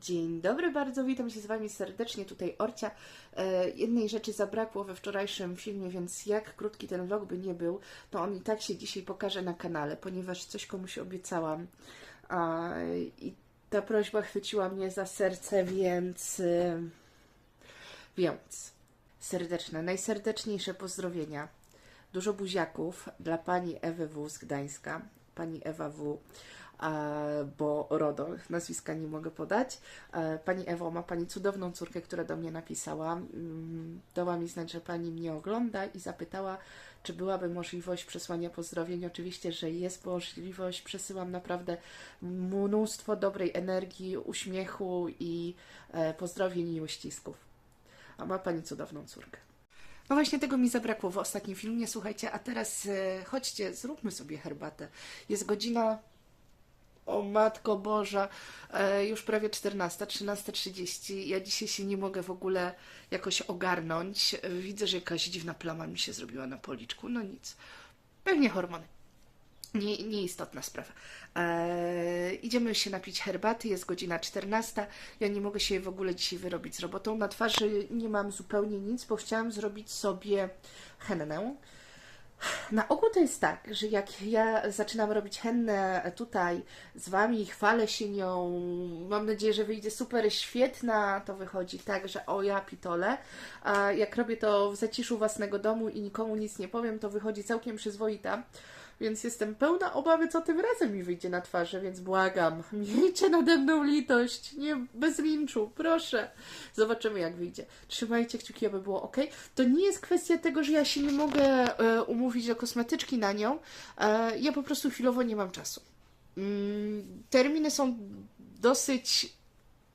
Dzień dobry, bardzo witam się z Wami serdecznie, tutaj Orcia. E, jednej rzeczy zabrakło we wczorajszym filmie, więc jak krótki ten vlog by nie był, to on i tak się dzisiaj pokaże na kanale, ponieważ coś komuś obiecałam. I ta prośba chwyciła mnie za serce, więc... Więc serdeczne, najserdeczniejsze pozdrowienia. Dużo buziaków dla pani Ewy W. z Gdańska, pani Ewa W., e, bo RODO, nazwiska nie mogę podać. E, Pani Ewo, ma Pani cudowną córkę, która do mnie napisała. Mm, Dała mi znać, że Pani mnie ogląda i zapytała, czy byłaby możliwość przesłania pozdrowień. Oczywiście, że jest możliwość. Przesyłam naprawdę mnóstwo dobrej energii, uśmiechu i e, pozdrowień i uścisków. A ma Pani cudowną córkę. No właśnie tego mi zabrakło w ostatnim filmie, słuchajcie, a teraz e, chodźcie, zróbmy sobie herbatę. Jest godzina, o Matko Boża, e, już prawie 14, 13.30. Ja dzisiaj się nie mogę w ogóle jakoś ogarnąć. Widzę, że jakaś dziwna plama mi się zrobiła na policzku, no nic. Pewnie hormony. Nie, nieistotna sprawa. Eee, idziemy się napić herbaty, jest godzina 14. Ja nie mogę się w ogóle dzisiaj wyrobić z robotą. Na twarzy nie mam zupełnie nic, bo chciałam zrobić sobie hennę. Na ogół to jest tak, że jak ja zaczynam robić hennę tutaj z Wami, chwalę się nią, mam nadzieję, że wyjdzie super świetna, to wychodzi tak, że o ja pitole, a jak robię to w zaciszu własnego domu i nikomu nic nie powiem, to wychodzi całkiem przyzwoita. Więc jestem pełna obawy, co tym razem mi wyjdzie na twarzy, więc błagam, miejcie nade mną litość, nie bez linczu, proszę. Zobaczymy, jak wyjdzie. Trzymajcie kciuki, aby było ok. To nie jest kwestia tego, że ja się nie mogę e, umówić do kosmetyczki na nią. E, ja po prostu chwilowo nie mam czasu. Mm, terminy są dosyć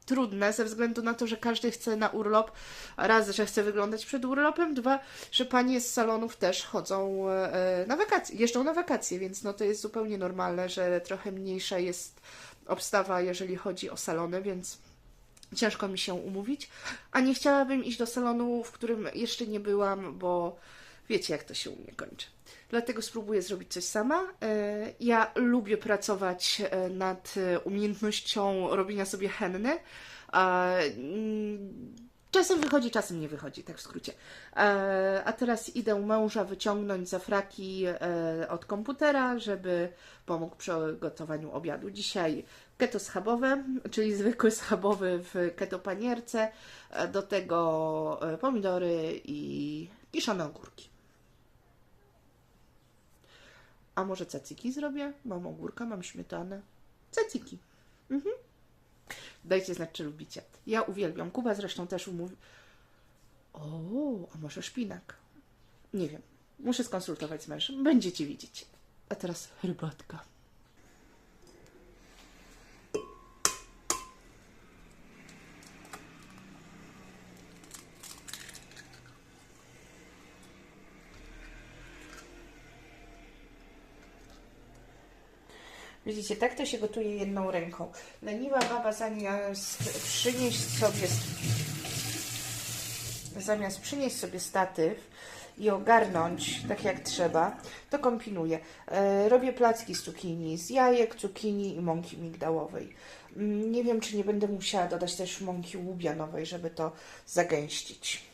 trudne ze względu na to, że każdy chce na urlop. Raz, że chce wyglądać przed urlopem, dwa, że panie z salonów też chodzą e, na wakacje, jeżdżą na wakacje, więc no to jest zupełnie normalne, że trochę mniejsza jest obstawa, jeżeli chodzi o salony, więc ciężko mi się umówić. A nie chciałabym iść do salonu, w którym jeszcze nie byłam, bo wiecie, jak to się u mnie kończy. Dlatego spróbuję zrobić coś sama. E, Ja lubię pracować e, nad e, umiejętnością robienia sobie henny. Mm, Czasem wychodzi, czasem nie wychodzi, tak w skrócie. A teraz idę męża wyciągnąć za fraki od komputera, żeby pomógł przy gotowaniu obiadu. Dzisiaj keto schabowe, czyli zwykły schabowy w keto panierce. Do tego pomidory i kiszone ogórki. A może caciki zrobię? Mam ogórka, mam śmietanę. Caciki. Mhm. Dajcie znać, czy lubicie. Ja uwielbiam. Kuba zresztą też umówił. O, a może szpinak? Nie wiem. Muszę skonsultować z mężem. Będziecie widzieć. A teraz herbatka. Widzicie, tak to się gotuje jedną ręką. Leniwa baba zamiast przynieść sobie zamiast przynieść sobie statyw i ogarnąć tak jak trzeba, to kombinuję. E, robię placki z cukinii, z jajek, cukinii i mąki migdałowej. Mm, Nie wiem, czy nie będę musiała dodać też mąki łubianowej, żeby to zagęścić.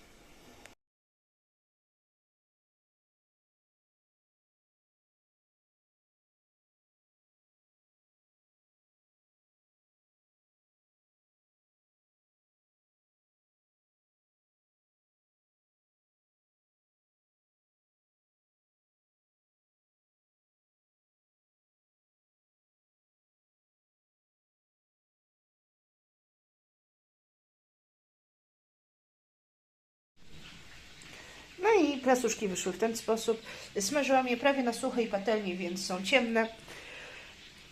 I plasuszki wyszły w ten sposób. Smażyłam je prawie na suchej patelni, więc są ciemne,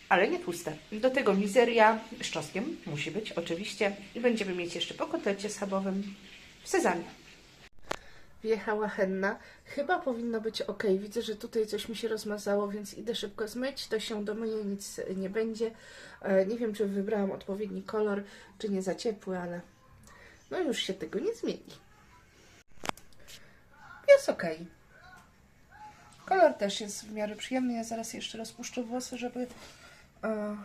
ale nie tłuste. Do tego mizeria z czosnkiem, musi być oczywiście. I będziemy mieć jeszcze po kotlecie schabowym w sezamie. Wjechała henna. Chyba powinno być ok. Widzę, że tutaj coś mi się rozmazało, więc idę szybko zmyć. To się domyje, nic nie będzie. E, Nie wiem, czy wybrałam odpowiedni kolor, czy nie za ciepły, ale no już się tego nie zmieni. Jest ok. Kolor też jest w miarę przyjemny. Ja zaraz jeszcze rozpuszczę włosy, żeby... E,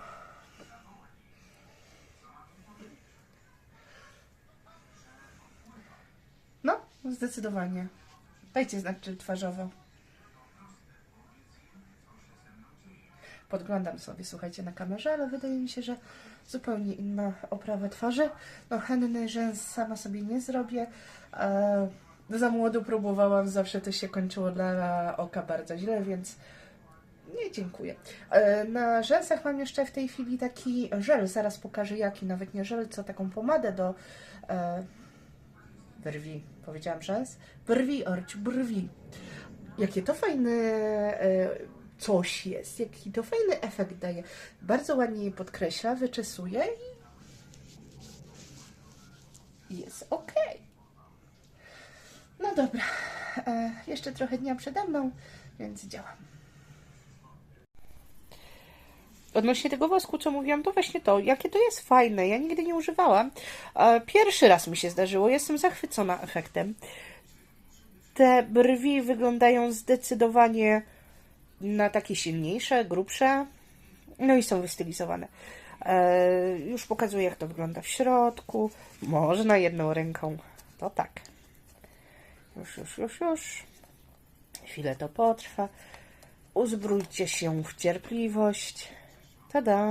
no, zdecydowanie. Dajcie znak twarzowo. Podglądam sobie, słuchajcie, na kamerze, ale wydaje mi się, że zupełnie inna oprawa twarzy. No henny rzęs sama sobie nie zrobię. Eee, za młodu próbowałam, zawsze to się kończyło dla oka bardzo źle, więc nie, dziękuję. E, Na rzęsach mam jeszcze w tej chwili taki żel, zaraz pokażę jaki, nawet nie żel, co taką pomadę do e, brwi, powiedziałam rzęs? Brwi, Orciu, brwi. Jakie to fajne e, coś jest, jaki to fajny efekt daje. Bardzo ładnie je podkreśla, wyczesuje i jest ok. No dobra, e, jeszcze trochę dnia przede mną, więc działam. Odnośnie tego wosku, co mówiłam, to właśnie to, jakie to jest fajne. Ja nigdy nie używałam. E, Pierwszy raz mi się zdarzyło, jestem zachwycona efektem. Te brwi wyglądają zdecydowanie na takie silniejsze, grubsze, no i są wystylizowane. E, Już pokazuję, jak to wygląda w środku. Można jedną ręką. To tak. Już, już, już, już. Chwilę to potrwa. Uzbrójcie się w cierpliwość. Tada!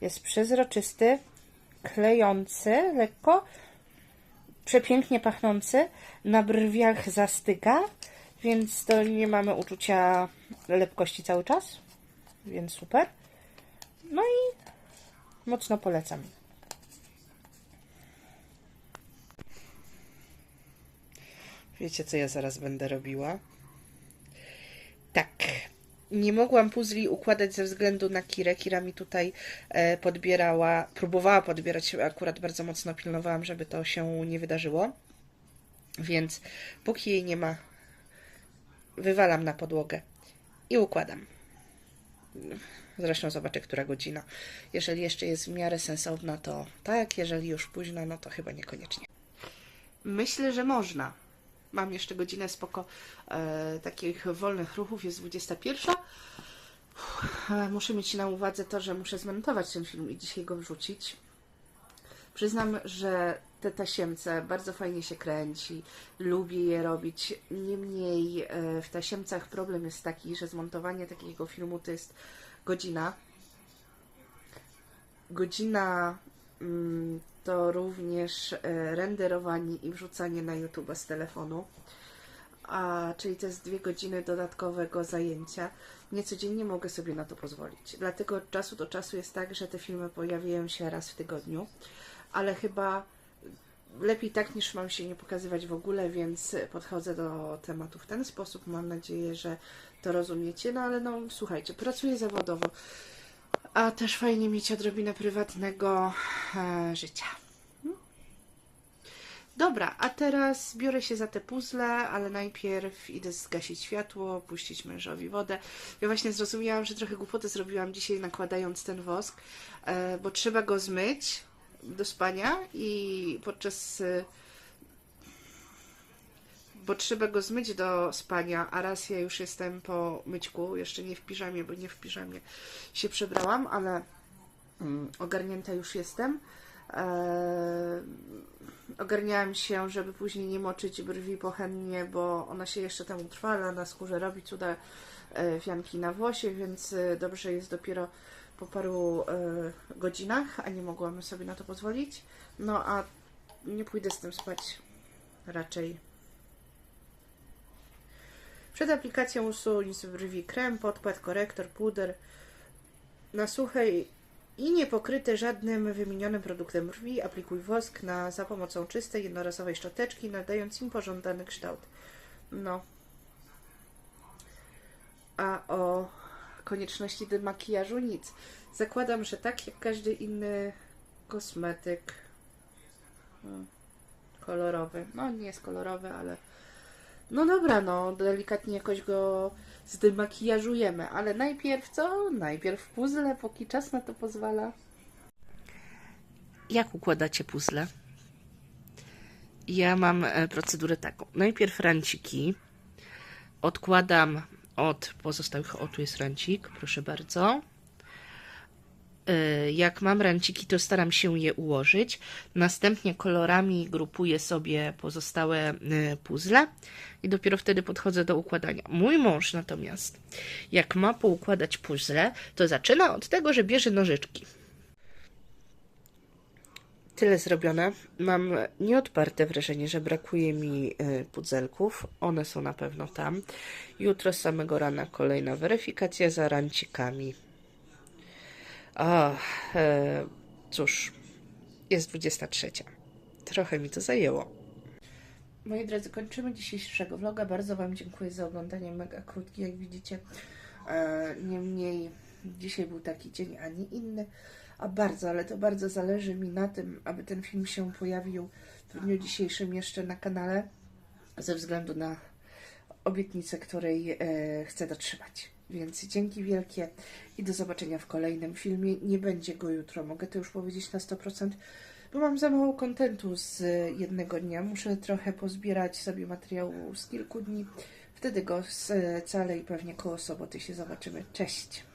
Jest przezroczysty, klejący lekko, przepięknie pachnący. Na brwiach zastyga, więc to nie mamy uczucia lepkości cały czas. Więc super. No i mocno polecam. Wiecie, co ja zaraz będę robiła? Tak. Nie mogłam puzli układać ze względu na Kirę. Kira mi tutaj e, podbierała, próbowała podbierać, akurat bardzo mocno pilnowałam, żeby to się nie wydarzyło. Więc póki jej nie ma, wywalam na podłogę i układam. Zresztą zobaczę, która godzina. Jeżeli jeszcze jest w miarę sensowna, to tak, jeżeli już późno, no to chyba niekoniecznie. Myślę, że można. Mam jeszcze godzinę spoko e, takich wolnych ruchów, jest 21. Uff, muszę mieć na uwadze to, że muszę zmontować ten film i dzisiaj go wrzucić. Przyznam, że te tasiemce bardzo fajnie się kręci, lubię je robić. Niemniej e, w tasiemcach problem jest taki, że zmontowanie takiego filmu to jest godzina. Godzina mm, to również e, renderowanie i wrzucanie na YouTube z telefonu. A, czyli to jest dwie godziny dodatkowego zajęcia. Nie codziennie mogę sobie na to pozwolić. Dlatego od czasu do czasu jest tak, że te filmy pojawiają się raz w tygodniu, ale chyba lepiej tak niż mam się nie pokazywać w ogóle, więc podchodzę do tematu w ten sposób. Mam nadzieję, że to rozumiecie. No ale no słuchajcie, pracuję zawodowo, a też fajnie mieć odrobinę prywatnego e, życia. Hmm? Dobra, a teraz biorę się za te puzzle, ale najpierw idę zgasić światło, puścić mężowi wodę. Ja właśnie zrozumiałam, że trochę głupoty zrobiłam dzisiaj nakładając ten wosk, e, bo trzeba go zmyć do spania i podczas e, bo trzeba go zmyć do spania, a raz ja już jestem po myćku, jeszcze nie w piżamie, bo nie w piżamie się przebrałam, ale mm, ogarnięta już jestem. Eee, ogarniałam się, żeby później nie moczyć brwi pochętnie, bo ona się jeszcze tam utrwala, na skórze robi cuda e, wianki na włosie, więc e, dobrze jest dopiero po paru e, godzinach, a nie mogłam sobie na to pozwolić. No a nie pójdę z tym spać raczej przed aplikacją usuń z brwi krem, podkład, korektor, puder na suche i niepokryte żadnym wymienionym produktem brwi aplikuj wosk na za pomocą czystej, jednorazowej szczoteczki, nadając im pożądany kształt. No. A o konieczności demakijażu nic. Zakładam, że tak jak każdy inny kosmetyk hmm, kolorowy. No nie jest kolorowy, ale no dobra, no delikatnie jakoś go zdemakijażujemy, ale najpierw co? Najpierw puzzle, póki czas na to pozwala. Jak układacie puzzle? Ja mam e, procedurę taką. Najpierw ranciki odkładam od pozostałych. O, tu jest rancik, proszę bardzo. E, Jak mam ranciki, to staram się je ułożyć. Następnie kolorami grupuję sobie pozostałe e, puzzle i dopiero wtedy podchodzę do układania. Mój mąż natomiast, jak ma poukładać puzzle, to zaczyna od tego, że bierze nożyczki. Tyle zrobione. Mam nieodparte wrażenie, że brakuje mi y, pudzelków. One są na pewno tam. Jutro z samego rana kolejna weryfikacja za rancikami. A, e, cóż, jest 23. Trochę mi to zajęło. Moi drodzy, kończymy dzisiejszego vloga. Bardzo Wam dziękuję za oglądanie. Mega krótki, jak widzicie. E, niemniej dzisiaj był taki dzień, a nie inny. A bardzo, ale to bardzo zależy mi na tym, aby ten film się pojawił w dniu dzisiejszym jeszcze na kanale, ze względu na obietnicę, której e, chcę dotrzymać. Więc dzięki wielkie i do zobaczenia w kolejnym filmie. Nie będzie go jutro, mogę to już powiedzieć na 100%, bo mam za mało kontentu z jednego dnia. Muszę trochę pozbierać sobie materiału z kilku dni. Wtedy go scalę i pewnie koło soboty się zobaczymy. Cześć!